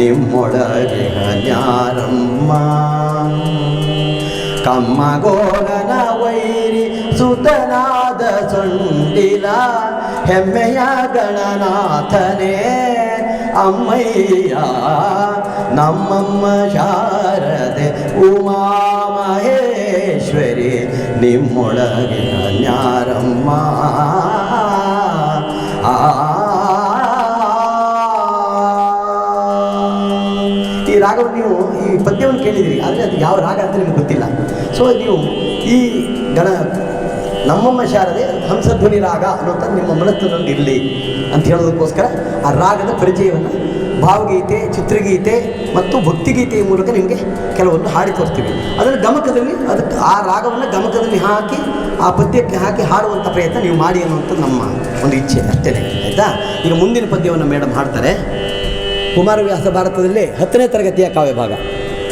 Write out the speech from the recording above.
ನಿಮ್ಮೊಳಗೆ ನ್ಯಾರಮ್ಮ ಕಮ್ಮಗೋಗನ ವೈರಿ ಸುತನಾದ ಸೊಂಡಿಲ ಹೆಮ್ಮೆಯ ಗಣನಾಥನೇ ಅಮ್ಮಯ್ಯ ನಮ್ಮಮ್ಮ ಶಾರದೆ ಉಮಾ ಮಹೇಶ್ವರಿ ನಿಮ್ಮೊಳಗೆ ಈ ರಾಗವನ್ನು ನೀವು ಈ ಪದ್ಯವನ್ನು ಕೇಳಿದಿರಿ ಆದರೆ ಅದು ಯಾವ ರಾಗ ಅಂತ ನಿಮಗೆ ಗೊತ್ತಿಲ್ಲ. ಸೊ ನೀವು ಈ ಗಣ ನಮ್ಮಮ್ಮ ಶಾರದೆ ಹಂಸಧ್ವನಿ ರಾಗ ಅನ್ನೋಂಥದ್ದು ನಿಮ್ಮ ಮನಸ್ಸಿನಲ್ಲಿ ಇರಲಿ ಅಂತ ಹೇಳೋದಕ್ಕೋಸ್ಕರ ಆ ರಾಗದ ಪರಿಚಯವನ್ನು ಭಾವಗೀತೆ, ಚಿತ್ರಗೀತೆ ಮತ್ತು ಭಕ್ತಿಗೀತೆಯ ಮೂಲಕ ನಿಮಗೆ ಕೆಲವೊಂದು ಹಾಡಿ ತೋರಿಸ್ತೀವಿ ಅದನ್ನು ಗಮಕದಲ್ಲಿ ಅದಕ್ಕೆ ಆ ರಾಗವನ್ನು ಗಮಕದಲ್ಲಿ ಹಾಕಿ, ಆ ಪದ್ಯಕ್ಕೆ ಹಾಕಿ ಹಾಡುವಂಥ ಪ್ರಯತ್ನ ನೀವು ಮಾಡಿ ಅನ್ನುವಂಥದ್ದು ನಮ್ಮ ಒಂದು ಇಚ್ಛೆ ಅಷ್ಟೇ, ಆಯಿತಾ? ಈಗ ಮುಂದಿನ ಪದ್ಯವನ್ನು ಮೇಡಮ್ ಹಾಡ್ತಾರೆ. ಕುಮಾರವ್ಯಾಸ ಭಾರತದಲ್ಲಿ ಹತ್ತನೇ ತರಗತಿಯ ಕಾವ್ಯ ಭಾಗ